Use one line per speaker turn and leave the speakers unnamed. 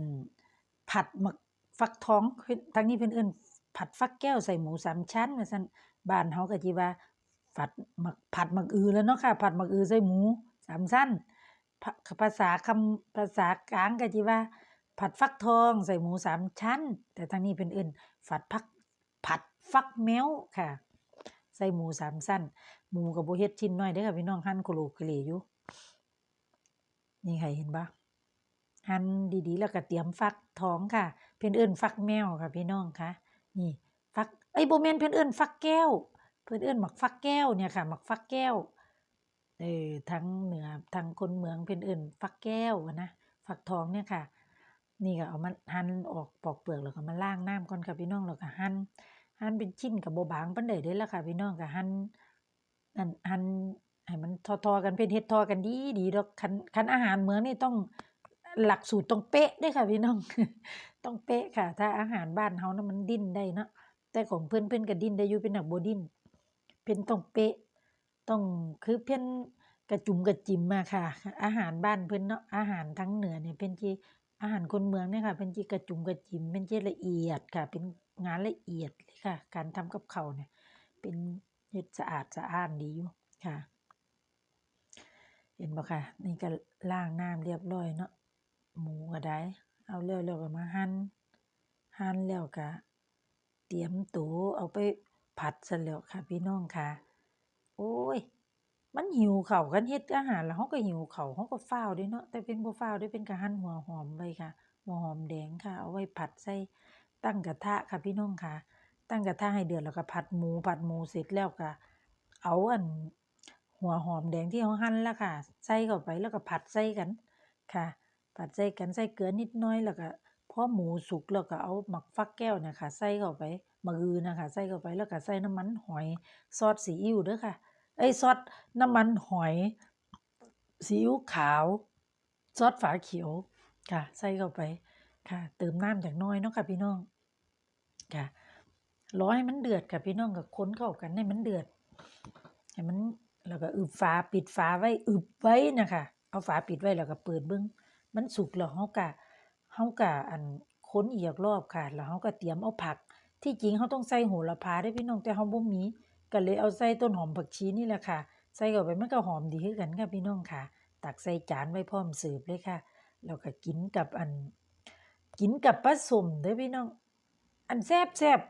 นผัดหมึกฟักทองเพิ่นทางนี้เพิ่นเอิ้นผัดฟักแก้วใส่หมูสามชั้นว่าซั่นบ้านเฮาก็สิว่าฝัดหมึกผัดหมึกอือแล้วเนาะค่ะ ผัดหมึกอือใส่หมูสามชั้นภาษาคำภาษากลางก็สิว่า ผัดฟักทองใส่หมูสามชั้น แต่ทางนี้เพิ่นเอิ้นฝัดผักผัดฟักแมวค่ะ ใส่หมูสามชั้นหมูก็บ่เฮ็ดชิ้นน้อยเด้อค่ะพี่น้องหั่นโคโลเคเลอยู่นี่ใค่ะเห็นบ่ หั่นดีๆ แล้วก็เตรียมฟักท้องค่ะ เพิ่นเอิ้นฟักแมวค่ะพี่น้องคะนี่ฟักเอ้ยบ่แม่นเพิ่นเอิ้นฟักแก้ว เพิ่นเอิ้นหมักฟักแก้วเนี่ยค่ะหมักฟักแก้วเออทางเหนือทางคนเมืองเพิ่นเอิ้นฟักแก้วนะฟักทองเนี่ยค่ะ นี่ก็เอามาหั่นออกปอกเปลือกแล้วก็มาล้างน้ำก่อนค่ะพี่น้องแล้วก็หั่นหั่นเป็นชิ้นก็บ่บบางปานใดเดะล่ะค่ะพี่น้องก็หั่นนั่นหั่นให้มันทอๆกันเพิ่นเฮ็ดทอกันดีๆดอกคันคันอาหารเมืองนี่ต้อง หลักสูตรต้องเป๊ะด้ค่ะพี่น้อง ต้องเป๊ะค่ะ ถ้าอาหารบ้านเฮานะมันดิ้นได้เนาะแต่ของเพิ่อนเพิ่นก็ดิ้นได้อยู่เพิ่นน่ะบ่ดิ้นเพิ่นต้องเป๊ะต้องคือเพิ่นกระจุมกระจิ๋มอะค่ะ อาหารบ้านเพิ่อนเนาะอาหารทางเหนือเนี่ยเพิ่นสิอาหารคนเมืองเนี่ยค่ะเพิ่นสิกระจุมกระจิมเพิ่นสิละเอียดค่ะ เป็นงานละเอียดเลยค่ะ การทำกับเขาเนี่ย เป็นเฮ็ดสะอาดสะอ้านดีอยู่ค่ะ เห็นบ่ค่ะ นี่ก็ล้างน้ำเรียบร้อยเนาะ หมูก็ได้ เอาแล้วแล้วก็มาหั่นหั่นแล้วก็เตรียมตัวเอาไปผัดซั้นแล้วค่ะพี่น้องค่ะ โอ๊ยมันหิวเข้าวคันเฮ็ดอาหารแล้วเราก็หิวเข้าเราก็ฟ้าวเดะเนาะแต่เพิ่นบ่ฟ้าวเดะเพิ่นก็หั่นหัวหอมไว้ค่ะหัวหอมแดงค่ะ เอาไว้ผัดใส่ตั้งกระทะค่ะพี่น้องค่ะ ตั้งกระทะให้เดือดแล้วก็ผัดหมูผัดหมูเสร็จแล้วก็เอาอันหัวหอมแดงที่เราหั่นแล้วค่ะ ใส่เข้าไปแล้วก็ผัดใส่กันค่ะ ผัดใส่กันใส่เกลือนิดน่อยแล้วก็พอหมูสุกแล้วก็เอาหมักฟักแก้วน่ะค่ะใส่เข้าไปหมักอือนะค่ะใส่เข้าไปแล้วก็ใส่น้ำมันหอยซอสซีอิ๊วเด้อค่ะเอ้ซอสน้ำมันหอยซีอิ๊วขาวซอสฝาเขียวค่ะ ใส่เข้าไปค่ะ เติมน้ำจักน่อยเนาะค่ะพี่น้องค่ะรอให้มันเดือดค่ะพี่น้องก็คนเข้ากันให้มันเดือดให้มันแล้วก็อึบฝาปิดฝาไว้อึบไว้นะค่ะเอาฝาปิดไว้แล้วก็เปิดเบิ่ง มันสุกแล้วเราก็เราก็อันค้นอีกรอบค่ะ แล้วเราก็เตรียมเอาผัก ที่จริงเราต้องใส่โหระพาเด้พี่น้องแต่เราบ่มีก็เลยเอาใส่ต้นหอมผักชีนี่แหละค่ะ ใส่เข้าไปมันก็หอมดีคือกันค่ะพี่น้องค่ะ ตักใส่จานไว้พร้อมเสิร์ฟเลยค่ะ แล้วก็กินกับอัน กินกับปลาส้มเด้อพี่น้อง อันแซ่บ